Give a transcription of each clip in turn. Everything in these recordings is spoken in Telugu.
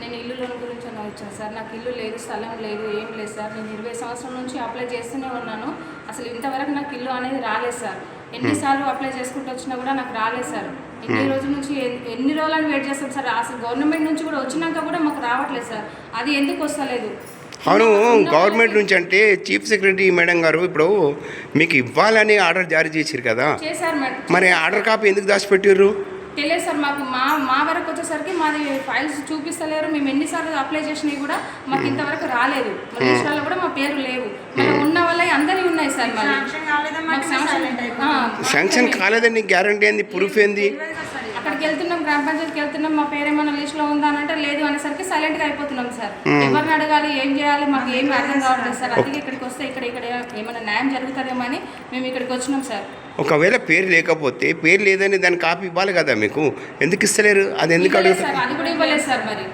నేను ఇల్లు లోన్ గురించి అని వచ్చాను సార్ నాకు ఇల్లు లేదు స్థలం లేదు ఏం లేదు సార్. నేను ఇరవై సంవత్సరం నుంచి అప్లై చేస్తూనే ఉన్నాను. అసలు ఇంతవరకు నాకు ఇల్లు అనేది రాలేదు సార్. ఎన్నిసార్లు అప్లై చేసుకుంటూ వచ్చినా కూడా నాకు రాలేదు సార్. ఎన్ని రోజుల నుంచి ఎన్- ఎన్ని రోజులని వెయిట్ చేస్తాం సార్? అసలు గవర్నమెంట్ నుంచి కూడా వచ్చినాక కూడా మాకు రావట్లేదు సార్. అది ఎందుకు వస్తలేదు? అవును గవర్నమెంట్ నుంచి అంటే చీఫ్ సెక్రటరీ మేడం గారు ఇప్పుడు మీకు ఇవ్వాలని ఆర్డర్ జారీ చేశారు కదా మరి ఆర్డర్ కాపీ ఎందుకు దాచిపెట్టారు తెలియదు సార్ మాకు మా మా వరకు వచ్చేసరికి మాది ఫైల్స్ చూపిస్తలేరు. మేము ఎన్నిసార్లు అప్లై చేసినవి కూడా మాకు ఇంతవరకు రాలేదు. మా లిస్టులలో కూడా మా పేరు లేవు. మన ఉన్న వాళ్ళ అందరివి ఉన్నాయి సార్ మరి మాకు? శాంక్షన్- ఆ, శాంక్షన్ కాలేదని గ్యారంటీ ఏంది ప్రూఫ్ ఏంది? అక్కడికి వెళ్తున్నాం గ్రామ పంచాయతీకి వెళ్తున్నాం మా పేరు ఏమైనా లిస్ట్లో ఉందా అని అంటే లేదు అనేసరికి సైలెంట్గా అయిపోతున్నాం సార్. ఎవరిని అడగాలి ఏం చేయాలి మాకు ఏం అర్థం కావట్లేదు సార్. అందుకే ఇక్కడికి వస్తే ఇక్కడ ఇక్కడ ఏమైనా న్యాయం జరుగుతుందేమో అని మేము ఇక్కడికి వచ్చినాం సార్. ఒకవేళ పేరు లేకపోతే పేరు లేదని దాని కాపీ ఇవ్వాలి కదా మీకు? ఎందుకు ఇస్తలేరు? అది ఎందుకు అడుగుతారు అది కూడా ఇవ్వలేదు సార్ మరి.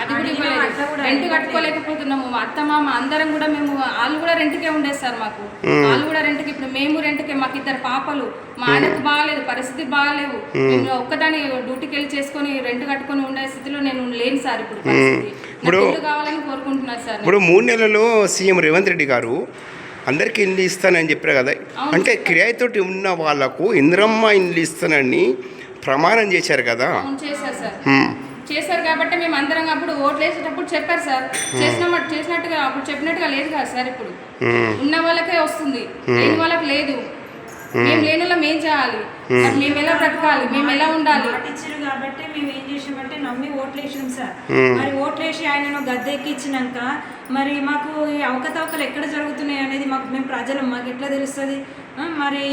అది కూడా ఇవ్వలేదు. రెంట్ కట్టుకోలేకపోతున్నాము. మా అత్త మామ అందరం కూడా మేము వాళ్ళు కూడా రెంట్కే ఉండేది సార్ మాకు. వాళ్ళు కూడా రెంట్కి ఇప్పుడు మేము రెంట్కే మాకు ఇద్దరు పాపలు. మా ఆయనకు బాగాలేదు పరిస్థితి బాగాలేవు. మేము. ఒక్కదాని డ్యూటీకి వెళ్ళి చేసుకొని రెంట్ కట్టుకొని ఉండే స్థితిలో నేను లేను సార్ ఇప్పుడు కావాలని కోరుకుంటున్నాను సార్. ఇప్పుడు మూడు నెలల్లో సీఎం రేవంత్ రెడ్డి గారు అందరికీ ఇల్లు ఇస్తానని చెప్పారు కదా. అంటే కిరాయితోటి ఉన్న వాళ్ళకు ఇంద్రమ్మ ఇల్లు ఇస్తానని ప్రమాణం చేశారు కదా. చేశారు సార్. మ్మ్. చేశారు కాబట్టి మేము అందరం అప్పుడు ఓట్లు వేసేటప్పుడు చెప్పారు సార్. చేసిన చేసినట్టుగా అప్పుడు చెప్పినట్టుగా లేదు కదా సార్ ఇప్పుడు. ఉన్న వాళ్ళకే వస్తుంది. లేని వాళ్ళకి లేదు. మేము లేని వాళ్ళం ఏం చేయాలి? మరి మేము ఎలా బ్రతకాలి? మేము ఎలా ఉండాలి? మాట ఇచ్చారు కాబట్టి మేము ఏం చేసామంటే నమ్మి ఓట్లు వేసాం సార్. మ్మ్. మరి ఓట్లు వేసి ఆయనను గద్దె ఎక్కించినాక మరి మాకు ఈ అవకతవకలు ఎక్కడ జరుగుతున్నాయి అనేది మాకు మేము ప్రజలు మాకు ఎట్లా తెలుస్తుంది? మరి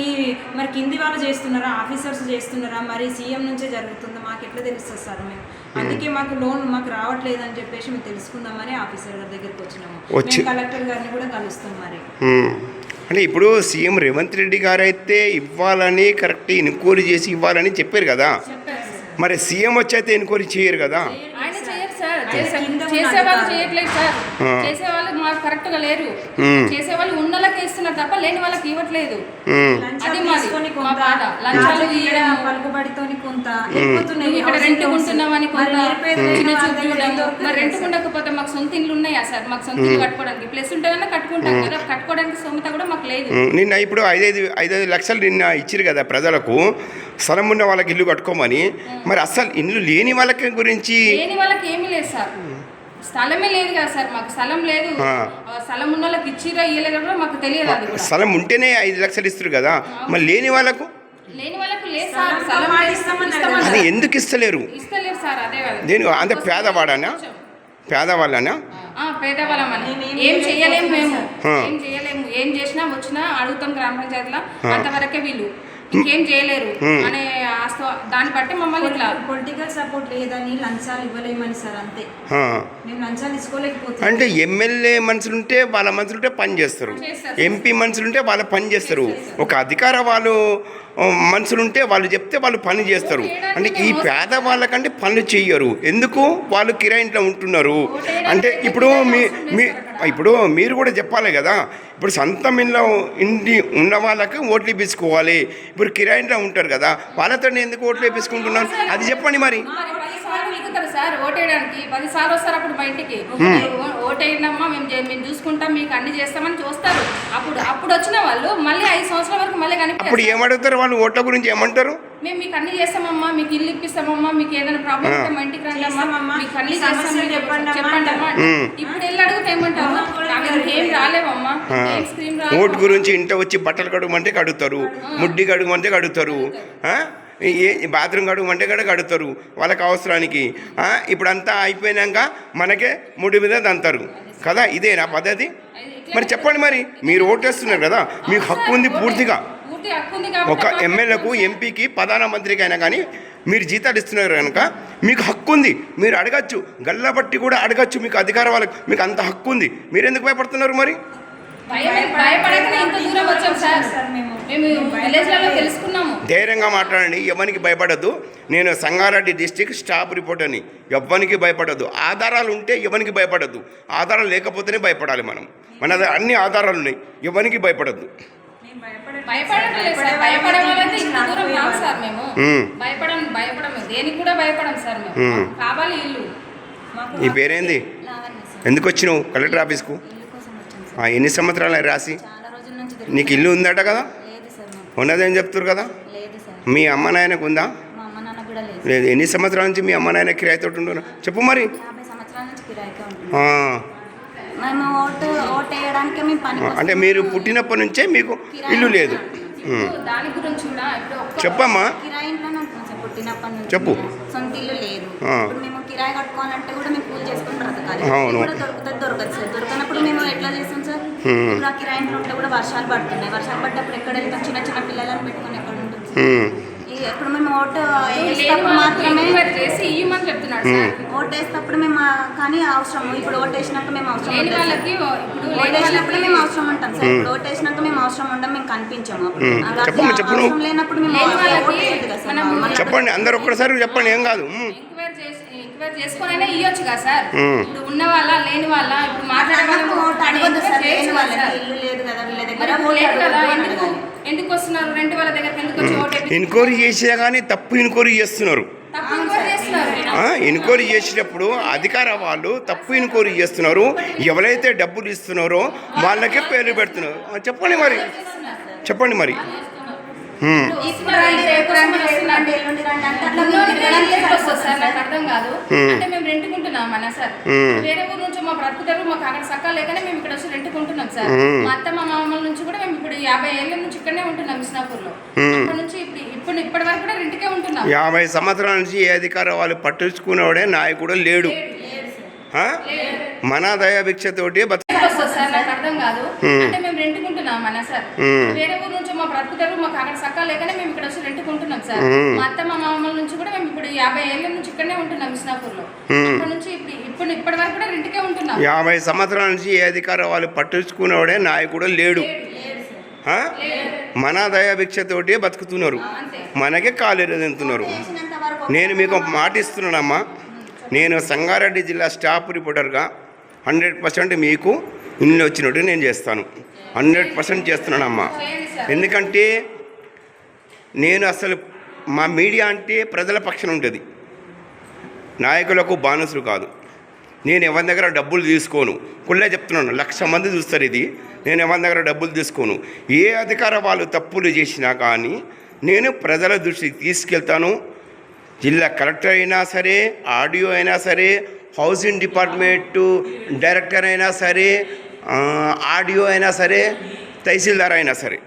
మరి కింది వాళ్ళు చేస్తున్నారా? ఆఫీసర్స్ చేస్తున్నారా? మరి సీఎం నుంచే జరుగుతుందా? మాకు ఎట్లా తెలుస్తుంది సార్ మేము? అందుకే మాకు లోన్ మాకు రావట్లేదు అని చెప్పేసి మేము తెలుసుకుందామని ఆఫీసర్ గారి దగ్గరికి వచ్చినాము. కలెక్టర్ గారిని కూడా కలుస్తాం మరి. అంటే ఇప్పుడు సీఎం రేవంత్ రెడ్డి గారు అయితే ఇవ్వాలని కరెక్ట్ ఎన్క్వైరీ చేసి ఇవ్వాలని చెప్పారు కదా. మరి సీఎం వచ్చి అయితే ఎన్క్వైరీ చేయరు కదా. చేసేవాళ్ళు. చేయట్లేదు సార్. చేసేవాళ్ళు మాకు కరెక్ట్గా లేరు. చేసేవాళ్ళు ఉన్న వాళ్ళకి ఇస్తున్నారు తప్ప లేని వాళ్ళకి ఇవ్వట్లేదు అది మాది. మా కొంత బాధ. లంచాలు. పలుకుబడితోని కొంత నువ్వు ఇక్కడ రెంట్ మరి కొంత చిన్న మరి రెంట్. ఉండకపోతే మాకు సొంత ఇల్లు ఉన్నాయా సార్ మాకు సొంత ఇల్లు కట్టుకోవడానికి ప్లస్ ఉంటుందన్నా కట్టుకుంటాం కదా కట్టుకోవడానికి సొంత కూడా మాకు లేదు. నిన్న ఇప్పుడు ఐదైదు ఐదైదు లక్షలు నిన్న ఇచ్చిరు కదా ప్రజలకు స్థలం ఉన్న వాళ్ళకి ఇల్లు కట్టుకోమని మరి అసలు ఇల్లు లేని వాళ్ళకి గురించి లేని వాళ్ళకి ఏమీ లేదు సార్ స్థలమే లేదు కదా సార్ మాకు స్థలం లేదు. స్థలం ఉన్న వాళ్ళకి ఇచ్చిరా ఇయ్యలేదో కూడా మాకు తెలియదు అది కూడా. స్థలం ఉంటేనే ఐదు లక్షలు ఇస్తారు కదా. మరి లేని వాళ్ళకు? లేని వాళ్ళకి లేదు సార్ స్థలం లేదు, ఇస్తామన్నారు. అది ఎందుకు ఇస్తలేరు? ఇస్తలేరు సార్ అదే కదా. దేని అంటే పేదవాడనా పేదవాళ్ళనా? ఆ, పేదవాళ్ళమని మేమేం ఏం చేయలేము మేము. ఏం చేయలేము. ఏం చేసినా వచ్చినా అడుగుతాం గ్రామ పంచాయతీలో. అంతవరకే వీళ్ళు. ఇంకేం చేయలేరు అనే దాన్ని బట్టి మమ్మల్ని ఇట్లా పొలిటికల్ సపోర్ట్ లేదని లంచాలు ఇవ్వలేమని సార్ అంతే. మేము లంచాలు ఇసుకోలేకపోతున్నాం అంటే ఎమ్మెల్యే మనుషులుంటే వాళ్ళ మనుషులుంటే పని చేస్తారు. ఎంపీ మనుషులుంటే వాళ్ళ పని చేస్తారు. ఒక అధికార వాళ్ళు మనుషులుంటే వాళ్ళు చెప్తే వాళ్ళు పని చేస్తారు. అంటే ఈ పేదవాళ్ళకంటే పనులు చెయ్యరు. ఎందుకు? వాళ్ళు కిరాయి ఇంట్లో ఉంటున్నారు. అంటే ఇప్పుడు మీ మీ ఇప్పుడు మీరు కూడా చెప్పాలి కదా. ఇప్పుడు సొంతం ఇంట్లో ఇంటి ఉన్న వాళ్ళకి ఓట్లు ఇప్పించుకోవాలి. ఇప్పుడు కిరాయి ఇంట్లో ఉంటారు కదా. వాళ్ళతో ఎందుకు ఓట్లు ఇప్పించుకుంటున్నారు? అది చెప్పండి మరి. సార్ ఓటేయడానికి. పది సార్లు వస్తారు అప్పుడు బయటికి. ఓ- ఓటేయండమ్మా మేము మేము చూసుకుంటాం మీకు అన్ని చేస్తామని చూస్తారు. అప్పుడు అప్పుడు వచ్చిన వాళ్ళు మళ్ళీ ఐదు సంవత్సరాల వరకు మళ్ళీ అప్పుడు కనిపిస్తారు ఏమడుగుతారు వాళ్ళు? ఓట్ల గురించి ఏమంటారు? మేము మీకు అన్ని చేస్తామమ్మా మీకు ఇల్లు ఇప్పిస్తామమ్మా మీకు ఏదైనా ప్రాబ్లం ఉంటే మా ఇంటికి రండి అమ్మా. చేస్తామమ్మా. మీకు అన్ని చేస్తాం చెప్పండి అమ్మా. ఇప్పుడు వెళ్ళి అడిగితే ఏమంటారు? ఏం రాలేవమ్మా. ఏం స్క్రీన్ ఓటు గురించి ఇంట వచ్చి బట్టలు కడుగుమంటే కడుగుతారు. ముడ్డి కడుగుమంటే కడుగుతారు. ఆ? ఏ బాత్రూమ్ కడుగుమంటే కూడా కడుగుతారు. వాళ్ళకి అవసరానికి. ఆ? ఇప్పుడంతా అయిపోయినాక మనకే ముడి మీద దంతారు. కదా ఇదేనా పద్ధతి? మరి చెప్పండి మరి. మీరు ఓటేస్తున్నారు కదా. మీకు హక్కు ఉంది పూర్తిగా. ఒక ఎమ్మెల్యేకు ఎంపీకి ప్రధానమంత్రికి అయినా కానీ మీరు జీతాలు ఇస్తున్నారు కనుక మీకు హక్కు ఉంది. మీరు అడగచ్చు. గల్లబట్టి కూడా అడగచ్చు మీకు అధికారం వాళ్ళకి. మీకు అంత హక్కు ఉంది. మీరు ఎందుకు భయపడుతున్నారు మరి? భయం భయపడకనే ఇంత దూరం వచ్చాం సార్. సార్ మేము. మేము విలేజ్లలో తెలుసుకున్నాము. ధైర్యంగా మాట్లాడండి. ఎవరికి భయపడద్దు. నేను సంగారెడ్డి డిస్టిక్ స్టాఫ్ రిపోర్ట్ అని ఎవ్వనికి భయపడద్దు. ఆధారాలు ఉంటే ఎవరికి భయపడద్దు. ఆధారాలు లేకపోతేనే భయపడాలి మనం. మన దగ్గర అన్ని ఆధారాలు ఉన్నాయి. ఎవరికి భయపడద్దు. భయపడట్లేదు భయపడడం లేదు సార్. భయపడే వాళ్ళైతే ఇంత దూరం రాము సార్ మేము. మ్మ్. భయపడం భయపడం దేనికి కూడా భయపడం సార్ మేము. మ్మ్. కావాలి ఇల్లు. మాకు నీ పేరేంది? ఎందుకు వచ్చినావు కలెక్టర్ ఆఫీస్కు? ఇల్లు కోసం వచ్చాను సార్. ఆ, ఎన్ని సంవత్సరాలు రాసి? నీకు. ఇల్లు ఉందట కదా? లేదు సార్ మాకు. ఉన్నదని చెప్తారు కదా? లేదు సార్. మీ అమ్మ నాయనకు ఉందా? లేదు ఎన్ని సంవత్సరాల నుంచి మీ అమ్మ నాయన కిరాయితో ఉంటున్నారు? చెప్పు మరి. మేము ఓటు ఓటు వేయడానికి మేము పని అంటే మీరు పుట్టినప్పటి నుంచే మీకు ఇల్లు లేదు. దాని గురించి కూడా ఇప్పుడు ఒక్క చెప్పమ్మా. కిరాయి సార్ పుట్టినప్పటి నుంచి. చెప్పు. సొంత ఇల్లు లేదు. ఇప్పుడు మేము కిరాయి కట్టుకోవాలంటే కూడా మేము కూలి చేసుకుని బ్రతకాలి. దొరుకుతుంది దొరకదు సార్. దొరకనప్పుడు మేము ఎట్లా చేస్తాం సార్. ఇప్పుడు ఆ కిరాయి ఇంట్లో ఉంటే కూడా వర్షాలు పడుతున్నాయి. వర్షాలు పడ్డప్పుడు ఎక్కడ వెళ్తాం? చిన్న చిన్న పిల్లలను పెట్టుకొని ఎక్కడ ఉంటుంది ఇప్పుడు మేము ఓటు మాత్రమే చేసి ఇవ్వమని చెప్తున్నాడు సార్ ఓటు వేసేటప్పుడు మేము కానీ అవసరం ఇప్పుడు ఓటు వేసినాక మేము అవసరం లేని. వాళ్ళకి ఇప్పుడు ఓటు లేని వేసినప్పుడు మేము వాళ్ళకి అవసరం ఉంటాం సార్ ఇప్పుడు ఓటు వేసినాక మేము అవసరం ఉండం మేము కనిపించాము. అవసరం లేనప్పుడు మేము చెప్పండి అందరు ఒక్కసారి చెప్పండి ఏం కాదు. ఎంక్వైరీ చేసి ఎంక్వైరీ చేసుకొని ఇవ్వచ్చు కదా సార్. ఇప్పుడు ఉన్న వాళ్ళ లేని వాళ్ళ ఇప్పుడు మాట్లాడే ఓటు అడగొద్దు సార్ ఎంక్వైరీ లేని చేయొచ్చు వాళ్ళకి. ఇల్లు లేదు కదా వీళ్ళ మరి దగ్గర లేదు కదా ఎందుకు. ఎందుకు వస్తున్నారు? రెంట్ వాళ్ళ దగ్గరికి ఎందుకు వచ్చి ఓటు వేయించుకుంటున్నారు? ఎంక్వైరీ చేసినా కానీ తప్పు ఎంక్వైరీ చేస్తున్నారు. ఎంక్వైరీ ఎంక్వైరీ చేసేటప్పుడు అధికార వాళ్ళు తప్పు ఎంక్వైరీ చేస్తున్నారు. ఎవరైతే డబ్బులు ఇస్తున్నారో వాళ్ళకే పేర్లు పెడుతున్నారు. చెప్పండి మరి. చెప్పండి మరి. ఇప్పుడు రండి, రేపు రండి, రేపు రండి, ఎల్లుండి రండి అంటే అట్లా మేము ఉన్నోడికి తిరగడానికే ఎందుకు వస్తుంది సార్ సరిపోతుంది నాకు అర్థం కాదు. అంటే మేము రెంట్కుంటున్నాం అన్న సార్ మ్మ్. వేరే ఊరు నుంచి మా బ్రతుకుతారు మాకు అక్కడ సక్కా లేకనే మేము ఇక్కడ వచ్చి రెంట్కుంటున్నాం సార్. మా అత్త మా మామల నుంచి కూడా మేము ఇప్పుడు యాభై ఏళ్ళ నుంచి ఇక్కడనే ఉంటున్నాం. అక్కడ నుంచి ఇప్పుడు ఇప్పుడు ఇప్పటి వరకు కూడా రెంట్కే ఉంటున్నాం యాభై సంవత్సరాల నుంచి ఏ అధికార వాళ్ళు పట్టించుకునేవాడే నాయకుడు లేడు? మన దయాభిక్షతోటి బతు ఎందుకు వస్తుంది సార్ నాకు అర్థం కాదు. అంటే మేము రెంట్కుంటున్నాం అన్న సార్. వేరే ఊరు మా బ్రతుకుతారు మాకు అక్కడ సక్కా లేకనే మేము ఇక్కడ వచ్చి రెంట్కుంటున్నాం సార్. మా అత్త మా మామల నుంచి కూడా మేము ఇప్పుడు యాభై ఏళ్ళ నుంచి ఇక్కడనే ఉంటున్నాం మిస్నాపూర్లో మ్మ్. అక్కడ నుంచి ఇప్పుడు ఇప్పుడు ఇప్పటి వరకు కూడా రెంట్కే ఉంటున్నాం. యాభై సంవత్సరాల నుంచి ఏ అధికార వాళ్ళు పట్టించుకునేవాడే నాయకుడు లేడు? మన దయాభిక్షతోటి బతుకుతున్నారు. అంతే. మనకే కాలేరు తింటున్నారు నేను మీకు ఒక మాట ఇస్తున్నానమ్మా. నేను సంగారెడ్డి జిల్లా స్టాఫ్ రిపోర్టర్గా హండ్రెడ్ పర్సెంట్ మీకు ఇల్లు వచ్చినట్టు నేను చేస్తాను. హండ్రెడ్ పర్సెంట్ చేస్తున్నానమ్మా. ఎందుకంటే నేను అసలు మా మీడియా అంటే ప్రజల పక్షం ఉంటుంది. నాయకులకు బానసులు కాదు. నేను ఎవరి దగ్గర డబ్బులు తీసుకోను. కుళ్ళే చెప్తున్నాను లక్ష మంది చూస్తారు ఇది. నేను ఎవరి దగ్గర డబ్బులు తీసుకోను. ఏ అధికార వాళ్ళు తప్పులు చేసినా కానీ నేను ప్రజల దృష్టికి తీసుకెళ్తాను. జిల్లా కలెక్టర్ అయినా సరే ఆడియో అయినా సరే హౌసింగ్ డిపార్ట్మెంటు డైరెక్టర్ అయినా సరే ఆడియో అయినా సరే తహసీల్దార్ అయినా సరే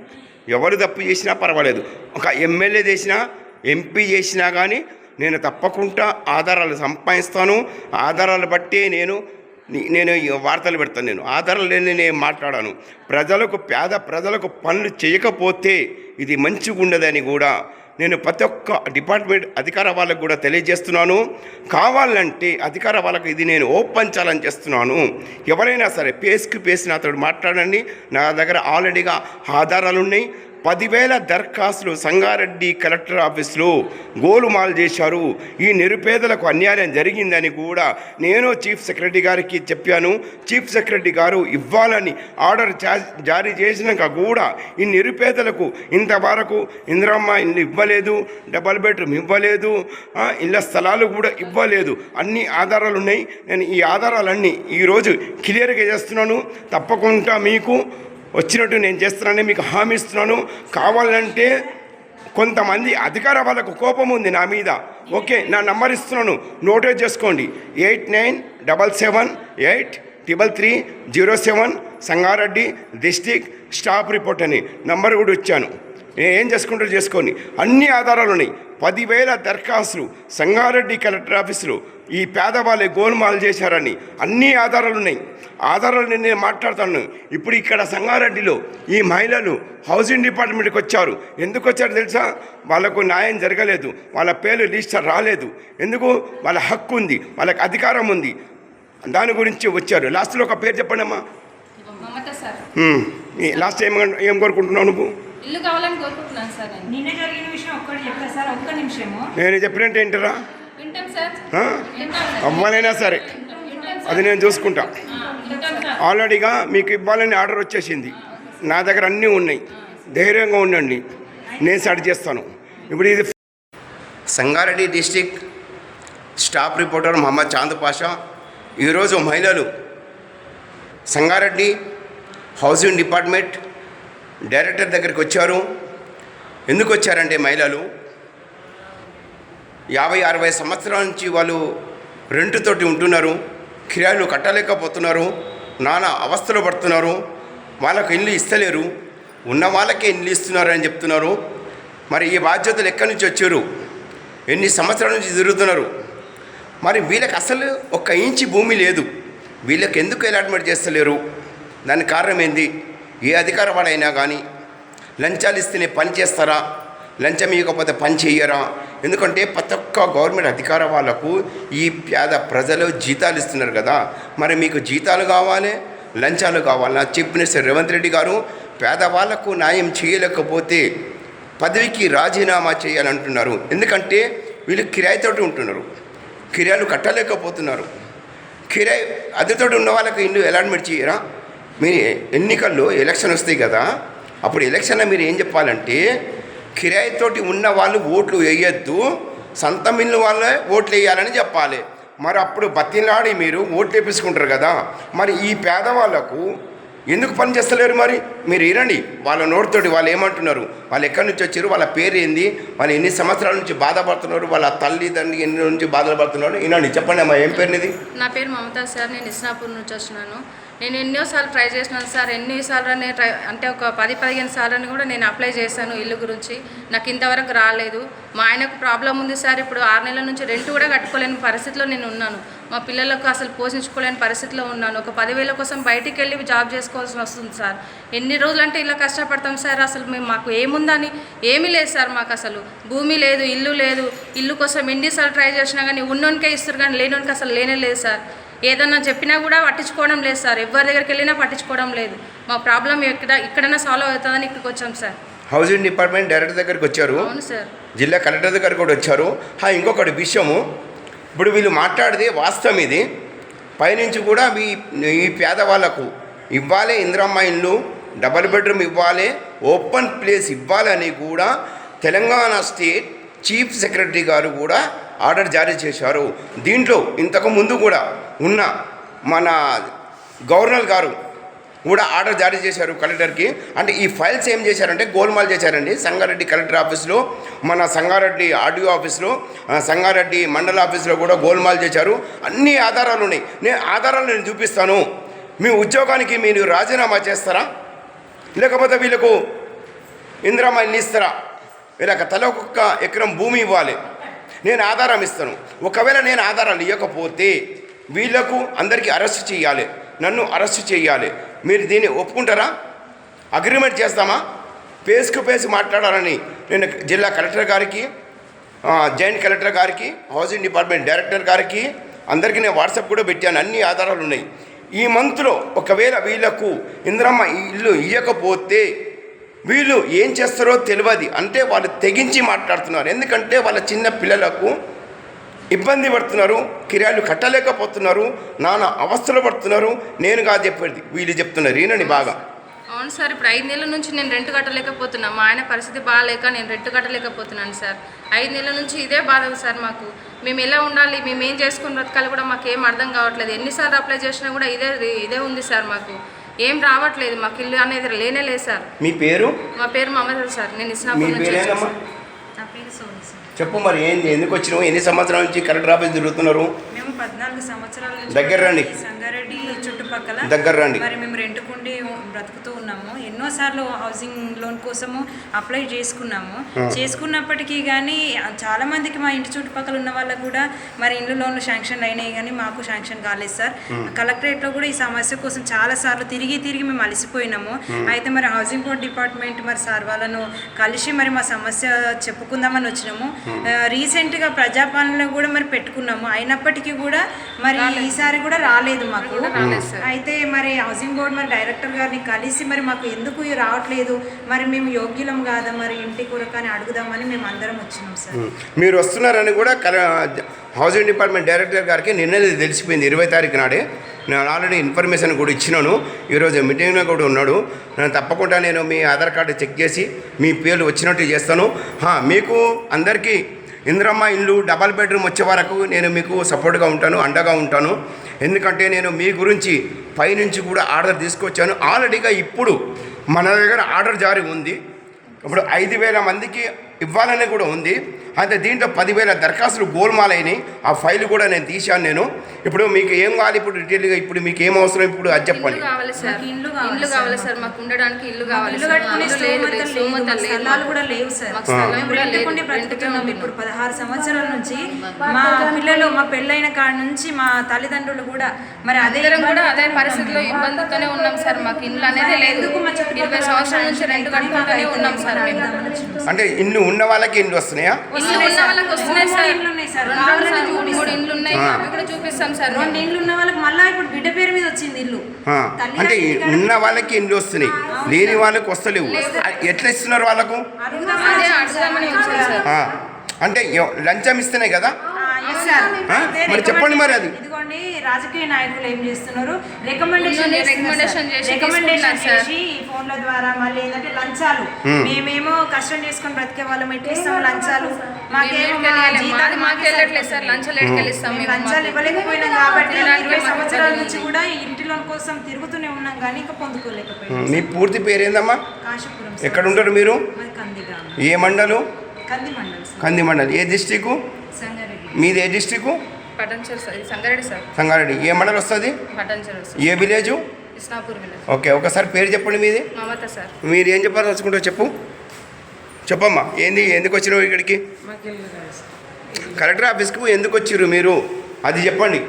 ఎవరు తప్పు చేసినా పర్వాలేదు. ఒక ఎమ్మెల్యే చేసినా ఎంపీ చేసినా కానీ నేను తప్పకుండా ఆధారాలు సంపాదిస్తాను. ఆధారాలు బట్టే నేను నేను వార్తలు పెడతాను నేను. ఆధారాలు లేని నేను మాట్లాడాను. ప్రజలకు పేద ప్రజలకు పనులు చేయకపోతే ఇది మంచిగా ఉండదని కూడా నేను ప్రతి ఒక్క డిపార్ట్మెంట్ అధికార వాళ్ళకు కూడా తెలియజేస్తున్నాను. కావాలంటే అధికార వాళ్ళకు ఇది నేను ఓపెన్ ఛాలెంజ్ చేస్తున్నాను. ఎవరైనా సరే పేస్కి పేసి నాతో మాట్లాడండి. నా దగ్గర ఆల్రెడీగా ఆధారాలు ఉన్నాయి పదివేల దరఖాస్తులు సంగారెడ్డి కలెక్టర్ ఆఫీస్లో గోలుమాలు చేశారు. ఈ నిరుపేదలకు అన్యాయం జరిగిందని కూడా నేను చీఫ్ సెక్రటరీ గారికి చెప్పాను. చీఫ్ సెక్రటరీ గారు ఇవ్వాలని ఆర్డర్ జారీ చేసినాక కూడా ఈ నిరుపేదలకు ఇంతవరకు ఇందిరమ్మ ఇల్లు ఇవ్వలేదు డబల్ బెడ్రూమ్ ఇవ్వలేదు ఇళ్ళ స్థలాలు కూడా ఇవ్వలేదు. అన్ని ఆధారాలు ఉన్నాయి. నేను ఈ ఆధారాలన్నీ ఈరోజు క్లియర్గా చేస్తున్నాను. తప్పకుండా మీకు వచ్చినట్టు నేను చేస్తున్నానని మీకు హామీ ఇస్తున్నాను. కావాలంటే కొంతమంది అధికార వాళ్ళకు కోపం ఉంది నా మీద. ఓకే నా నంబర్ ఇస్తున్నాను. నోటేట్ చేసుకోండి. Eight nine double seven eight triple three zero seven Sangareddy district staff report అని నంబర్ కూడా ఇచ్చాను. నేను ఏం చేసుకుంటారు చేసుకోండి. అన్ని ఆధారాలు ఉన్నాయి. పదివేల దరఖాస్తులు సంగారెడ్డి కలెక్టర్ ఆఫీసులో ఈ పేదవాళ్ళే గోల్మాల్ చేశారని అన్ని ఆధారాలు ఉన్నాయి. ఆధారాలు నేను నేను మాట్లాడుతాను. ఇప్పుడు ఇక్కడ సంగారెడ్డిలో ఈ మహిళలు హౌసింగ్ డిపార్ట్మెంట్కి వచ్చారు. ఎందుకు వచ్చారు తెలుసా? వాళ్ళకు న్యాయం జరగలేదు. వాళ్ళ పేర్లు లిస్ట్ రాలేదు. ఎందుకు? వాళ్ళ హక్కు ఉంది. వాళ్ళకి అధికారం ఉంది. దాని గురించి వచ్చారు. లాస్ట్లో ఒక పేరు చెప్పండి అమ్మా. మమత సార్. హ్మ్. ఈ లాస్ట్ ఏం ఏం కోరుకుంటున్నావు నువ్వు? ఇల్లు కావాలని కోరుకుంటున్నాను సార్ నేను. నిన్న జరిగిన విషయం ఒక్కటి చెప్తా సార్? ఒక్క నిమిషము. నేను చెప్పినట్టు ఏంటరా? అవ్వాలైనా సరే. అది నేను చూసుకుంటా. సార్ ఆల్రెడీగా మీకు ఇవ్వాలని ఆర్డర్ వచ్చేసింది. నా దగ్గర అన్నీ ఉన్నాయి. ధైర్యంగా ఉండండి. నేను స్టార్ట్ చేస్తాను. ఇప్పుడు ఇది Sangareddy district staff reporter Mohammed Chand Pasha. ఈరోజు మహిళలు సంగారెడ్డి హౌసింగ్ డిపార్ట్మెంట్ డైరెక్టర్ దగ్గరికి వచ్చారు. ఎందుకు వచ్చారంటే మహిళలు యాభై అరవై సంవత్సరాల నుంచి వాళ్ళు రెంటుతోటి ఉంటున్నారు కిరాయిలు కట్టలేకపోతున్నారు నానా అవస్థలు పడుతున్నారు వాళ్ళకు ఇల్లు ఇస్తలేరు ఉన్న వాళ్ళకే ఇల్లు ఇస్తున్నారు అని చెప్తున్నారు. మరి ఈ బాధ్యతలు ఎక్కడి నుంచి వచ్చారు? ఎన్ని సంవత్సరాల నుంచి తిరుగుతున్నారు? మరి వీళ్ళకి అసలు ఒక్క ఇంచి భూమి లేదు. వీళ్ళకి ఎందుకు అలాట్మెంట్ చేస్తలేరు? దానికి కారణం ఏంది? ఏ అధికార వాడైనా కానీ లంచాలు ఇస్తేనే పని చేస్తారా? లంచం ఇవ్వకపోతే పని చేయరా ఎందుకంటే ప్రతి ఒక్క గవర్నమెంట్ అధికార వాళ్ళకు ఈ పేద ప్రజలు జీతాలు ఇస్తున్నారు కదా. మరి మీకు జీతాలు కావాలి లంచాలు కావాలా? చీఫ్ మినిస్టర్ రేవంత్ రెడ్డి గారు పేదవాళ్ళకు న్యాయం చేయలేకపోతే పదవికి రాజీనామా చేయాలంటున్నారు. ఎందుకంటే వీళ్ళు కిరాయితోటి ఉంటున్నారు. కిరాయిలు కట్టలేకపోతున్నారు. కిరాయి అద్దెతోటి ఉన్న వాళ్ళకి ఇల్లు అలాట్మెంట్ చేయరా? మీరు ఎన్నికల్లో ఎలక్షన్ వస్తాయి కదా. అప్పుడు ఎలక్షన్లో మీరు ఏం చెప్పాలంటే కిరాయితోటి ఉన్న వాళ్ళు ఓట్లు వేయొద్దు సొంతం మిల్లు వాళ్ళే ఓట్లు వేయాలని చెప్పాలి. మరి అప్పుడు బతిలాడి మీరు ఓట్లు వేపించుకుంటారు కదా. మరి ఈ పేదవాళ్ళకు ఎందుకు పని చేస్తలేరు మరి? మీరు వినండి వాళ్ళ నోటితోటి వాళ్ళు ఏమంటున్నారు? వాళ్ళు ఎక్కడి నుంచి వచ్చారు? వాళ్ళ పేరు ఏంది? వాళ్ళు ఎన్ని సంవత్సరాల నుంచి బాధపడుతున్నారు? వాళ్ళ తల్లిదండ్రి ఎన్ని నుంచి బాధలు పడుతున్నారు వినండి చెప్పండి అమ్మా ఏం పేరు ఇది నా పేరు మమతా సార్ నేను ఇస్నాపూర్ నుంచి వచ్చినాను నేను ఎన్నోసార్లు ట్రై చేసినాను సార్ ఎన్నిసార్లు నేను ట్రై అంటే ఒక పది పదిహేను సార్లు కూడా నేను అప్లై చేశాను ఇల్లు గురించి. నాకు ఇంతవరకు రాలేదు. మా ఆయనకు ప్రాబ్లం ఉంది సార్ ఇప్పుడు ఆరు నెలల నుంచి రెంట్ కూడా కట్టుకోలేని పరిస్థితిలో నేను ఉన్నాను. మా పిల్లలకు అసలు పోషించుకోలేని పరిస్థితిలో ఉన్నాను. ఒక పదివేల కోసం బయటికి వెళ్ళి జాబ్ చేసుకోవాల్సి వస్తుంది సార్. ఎన్ని రోజులు అంటే ఇలా కష్టపడతాం సార్. అసలు మేము మాకు ఏముందని ఏమీ లేదు సార్ మాకు అసలు. భూమి లేదు ఇల్లు లేదు. ఇల్లు కోసం ఎన్నిసార్లు ట్రై చేసినా కానీ ఉన్నోనికే ఇస్తారు కానీ లేనోనికి అసలు లేనే లేదు సార్. ఏదన్నా చెప్పినా కూడా పట్టించుకోవడం లేదు సార్. ఎవరి దగ్గరికి వెళ్ళినా పట్టించుకోవడం లేదు. మా ప్రాబ్లం ఎక్కడ ఇక్కడైనా సాల్వ్ అవుతుందని ఇక్కడికి వచ్చాం సార్. హౌసింగ్ డిపార్ట్మెంట్ డైరెక్టర్ దగ్గరికి వచ్చారు. అవును సార్. జిల్లా కలెక్టర్ దగ్గర కూడా వచ్చారు. హా ఇంకొకటి విషయము. ఇప్పుడు వీళ్ళు మాట్లాడితే వాస్తవం ఇది. పైనుంచి కూడా ఈ ఈ పేదవాళ్ళకు ఇవ్వాలి ఇందిరమ్మ ఇల్లు డబల్ బెడ్రూమ్ ఇవ్వాలి ఓపెన్ ప్లేస్ ఇవ్వాలని కూడా తెలంగాణ స్టేట్ చీఫ్ సెక్రటరీ గారు కూడా ఆర్డర్ జారీ చేశారు. దీంట్లో ఇంతకు ముందు కూడా ఉన్న మన గవర్నర్ గారు కూడా ఆర్డర్ జారీ చేశారు కలెక్టర్కి. అంటే ఈ ఫైల్స్ ఏం చేశారంటే గోల్మాల్ చేశారండి. సంగారెడ్డి కలెక్టర్ ఆఫీస్లో మన సంగారెడ్డి ఆర్డీఓ ఆఫీస్లో సంగారెడ్డి మండల ఆఫీస్లో కూడా గోల్మాల్ చేశారు. అన్ని ఆధారాలు ఉన్నాయి. నేను ఆధారాలు నేను చూపిస్తాను. మీ ఉద్యోగానికి మీరు రాజీనామా చేస్తారా? లేకపోతే వీళ్ళకు ఇందిరామా ఇల్లు ఇస్తారా? వీళ్ళకి తల ఒక్కొక్క ఎకరం భూమి ఇవ్వాలి. నేను ఆధారం ఇస్తాను. ఒకవేళ నేను ఆధారాలు ఇవ్వకపోతే వీళ్ళకు అందరికీ అరెస్ట్ చేయాలి. నన్ను అరెస్ట్ చేయాలి. మీరు దీన్ని ఒప్పుకుంటారా? అగ్రిమెంట్ చేస్తామా? పేస్కు పేస్ మాట్లాడాలని నేను జిల్లా కలెక్టర్ గారికి జాయింట్ కలెక్టర్ గారికి హౌసింగ్ డిపార్ట్మెంట్ డైరెక్టర్ గారికి అందరికీ నేను వాట్సాప్ కూడా పెట్టాను. అన్ని ఆధారాలు ఉన్నాయి. ఈ మంత్లో ఒకవేళ వీళ్ళకు ఇంద్రమ్మ ఈ ఇల్లు ఇవ్వకపోతే వీళ్ళు ఏం చేస్తారో తెలియదు. అంటే వాళ్ళు తెగించి మాట్లాడుతున్నారు. ఎందుకంటే వాళ్ళ చిన్న పిల్లలకు ఇబ్బంది పడుతున్నారు కిరాయిలు కట్టలేకపోతున్నారు నానా అవస్థలు పడుతున్నారు. నేను కాదు చెప్పేది వీళ్ళు చెప్తున్నారు. ఈయనని బాగా. అవును సార్ ఇప్పుడు ఐదు నెలల నుంచి నేను రెంట్ కట్టలేకపోతున్నా. మా ఆయన పరిస్థితి బాగాలేక నేను రెంట్ కట్టలేకపోతున్నాను సార్. ఐదు నెలల నుంచి ఇదే బాధ సార్ మాకు. మేము ఎలా ఉండాలి మేము ఏం చేసుకుని బ్రతకాలి కూడా మాకు ఏం అర్థం కావట్లేదు. ఎన్నిసార్లు అప్లై చేసినా కూడా ఇదే ఇదే ఉంది సార్ మాకు. ఏం రావట్లేదు మాకు ఇల్లు అనేది లేనే లేదు సార్. మీ పేరు? మా పేరు మమత సార్. నేను వచ్చాను. నా పేరు సోని సార్. చెప్పు మరి ఏంది? ఎందుకు వచ్చినావు? ఎన్ని సంవత్సరాల నుంచి కలెక్టర్ ఆఫీస్ తిరుగుతున్నారు? దగ్గర రండి. సంగారెడ్డి చుట్టుపక్కల దగ్గర రండి. మరి మేము రెంట్కుండి బ్రతుకుతూ ఉన్నాము. ఎన్నోసార్లు హౌసింగ్ లోన్ కోసము అప్లై చేసుకున్నాము. చేసుకున్నప్పటికీ కానీ చాలా మందికి మా ఇంటి చుట్టుపక్కల ఉన్న వాళ్ళకు కూడా మరి ఇండ్ల లోన్లు శాంక్షన్ అయినాయి కానీ మాకు శాంక్షన్ కాలేదు సార్. కలెక్టరేట్లో కూడా ఈ సమస్య కోసం చాలా సార్లు తిరిగి తిరిగి మేము అలసిపోయినాము. అయితే మరి హౌసింగ్ బోర్డ్ డిపార్ట్మెంట్ మరి సార్ వాళ్ళను కలిసి మరి మా సమస్య చెప్పుకుందామని వచ్చినాము. ఆ, రీసెంట్గా ప్రజాపాలనలో కూడా మరి పెట్టుకున్నాము. అయినప్పటికీ కూడా మరి ఈసారి కూడా రాలేదు మాకు. రాలేదు సార్. అయితే మరి హౌసింగ్ బోర్డ్ మరి డైరెక్టర్ గారిని కలిసి మరి మాకు ఎందుకు రావట్లేదు? మరి మేము యోగ్యులం కాదా? మరి ఇంటి కొరకని అడుగుదామని మేము అందరం వచ్చినాం సార్. మీరు వస్తున్నారని కూడా హౌసింగ్ డిపార్ట్మెంట్ డైరెక్టర్ గారికి నిన్నది తెలిసిపోయింది ఇరవై తారీఖు నాడే. నేను ఆల్రెడీ ఇన్ఫర్మేషన్ కూడా ఇచ్చినాను. ఈరోజు మీటింగ్లో కూడా ఉన్నాడు. నేను తప్పకుండా నేను మీ ఆధార్ కార్డు చెక్ చేసి మీ పేర్లు వచ్చినట్టు చేస్తాను. హా, మీకు అందరికీ ఇందిరమ్మ ఇల్లు డబల్ బెడ్రూమ్ వచ్చే వరకు నేను మీకు సపోర్ట్గా ఉంటాను అండగా ఉంటాను. ఎందుకంటే నేను మీ గురించి పైనుంచి కూడా ఆర్డర్ తీసుకొచ్చాను. ఆల్రెడీగా ఇప్పుడు మన దగ్గర ఆర్డర్ జారీ ఉంది. ఇప్పుడు ఐదు వేల మందికి ఇవ్వాలని కూడా ఉంది. అయితే దీంట్లో పదివేల దరఖాస్తులు గోల్మాల్ అయినాయి ఆ ఫైల్ కూడా నేను తీశాను నేను. ఇప్పుడు మీకు ఏం కావాలి? ఇప్పుడు డీటెయిల్గా ఇప్పుడు మీకు ఏం అవసరం? ఇప్పుడు అది చెప్పండి. ఇల్లు కావాలి సార్. ఇల్లు కావాలి ఇల్లు సార్ కావాలి సార్. మాకు ఉండడానికి ఇల్లు కావాలి ఇల్లు. కట్టుకునే లేదు. స్థలాలు కూడా లేవు సార్. మేము. రెంట్కుండి బ్రతుకుతున్నాం. ఇప్పుడు పదహారు సంవత్సరాల నుంచి మా పిల్లలు మా పెళ్ళైన కాడ నుంచి మా తల్లిదండ్రులు కూడా మరి అదే కూడా ఇబ్బంది అదే పరిస్థితిలో ఇబ్బందితోనే ఉన్నాం సార్. మాకు ఇల్లు అనేది లేదు. ఇరవై సంవత్సరాల నుంచి రెంట్ కట్టుకుంటూనే ఉన్నాం సార్ మేము. అంటే ఇల్లు ఉన్న వాళ్ళకి ఇల్లు వస్తున్నాయా? ఇల్లు ఉన్న వాళ్ళకి వస్తున్నాయి సార్. ఇండ్లు ఉన్నాయి సార్. రెండు కావాలంటే సార్, మూడు మూడు చూపిస్తాం. ఇండ్లు ఉన్నాయి. అవి కూడా చూపిస్తాం సార్. మేము. రెండు ఇండ్లు ఉన్న వాళ్ళకి మళ్ళీ ఇప్పుడు బిడ్డ పేరు మీద వచ్చింది ఇల్లు. ఆ, తల్లి అంటే ఉన్న వాళ్ళకి ఇల్లు వస్తున్నాయి. లేని వాళ్ళకి వస్తలేవు. ఎట్లా ఇస్తున్నారు వాళ్ళకు? అంటే లంచం ఇస్తేనే కదా? మరి చెప్పండి మరి అది. ఇదిగోండి రాజకీయ నాయకులు ఏం చేస్తున్నారు? రికమెండేషన్ recommendation చేసి రికమెండేషన్ చేసి ఈ ఫోన్ల ద్వారా మళ్ళీ ఏంటంటే లంచాలు. మేమేమో కష్టం చేసుకొని బ్రతికే వాళ్ళం ఎట్లా ఇస్తాం లంచాలు? మాకేమో మా జీతాలు మాకు సార్. లంచాలు మేము లంచాలు ఇవ్వలేకపోయినాం కాబట్టి ఇరవై సంవత్సరాల నుంచి కూడా ఈ ఇంటి లోన్ కోసం తిరుగుతూనే ఉన్నాం కానీ ఇంకా పొందుకోలేకపోయాం మీ పూర్తి పేరేందమ్మా? కాశీపురం ఎక్కడ ఉంటారు మీరు? ఏ మండలు? కంది మండలం. కంది మండలి ఏ డిస్టిక్ సంగారెడ్డి. మీది ఏ డిస్టిక్ సంగారెడ్డి సార్. సంగారెడ్డి. ఏ మండలి వస్తుంది? ఏ విలేజు? ఇస్నాపూర్ విలేజ్. ఓకే ఒకసారి పేరు చెప్పండి మీది. మమత సార్. మీరు ఏం చెప్పాలనుకుంటారో చెప్పు. చెప్పమ్మా ఏంది ఎందుకు వచ్చినావు ఇక్కడికి? కలెక్టర్ ఆఫీస్కి ఎందుకు వచ్చిర్రు మీరు? అది చెప్పండి.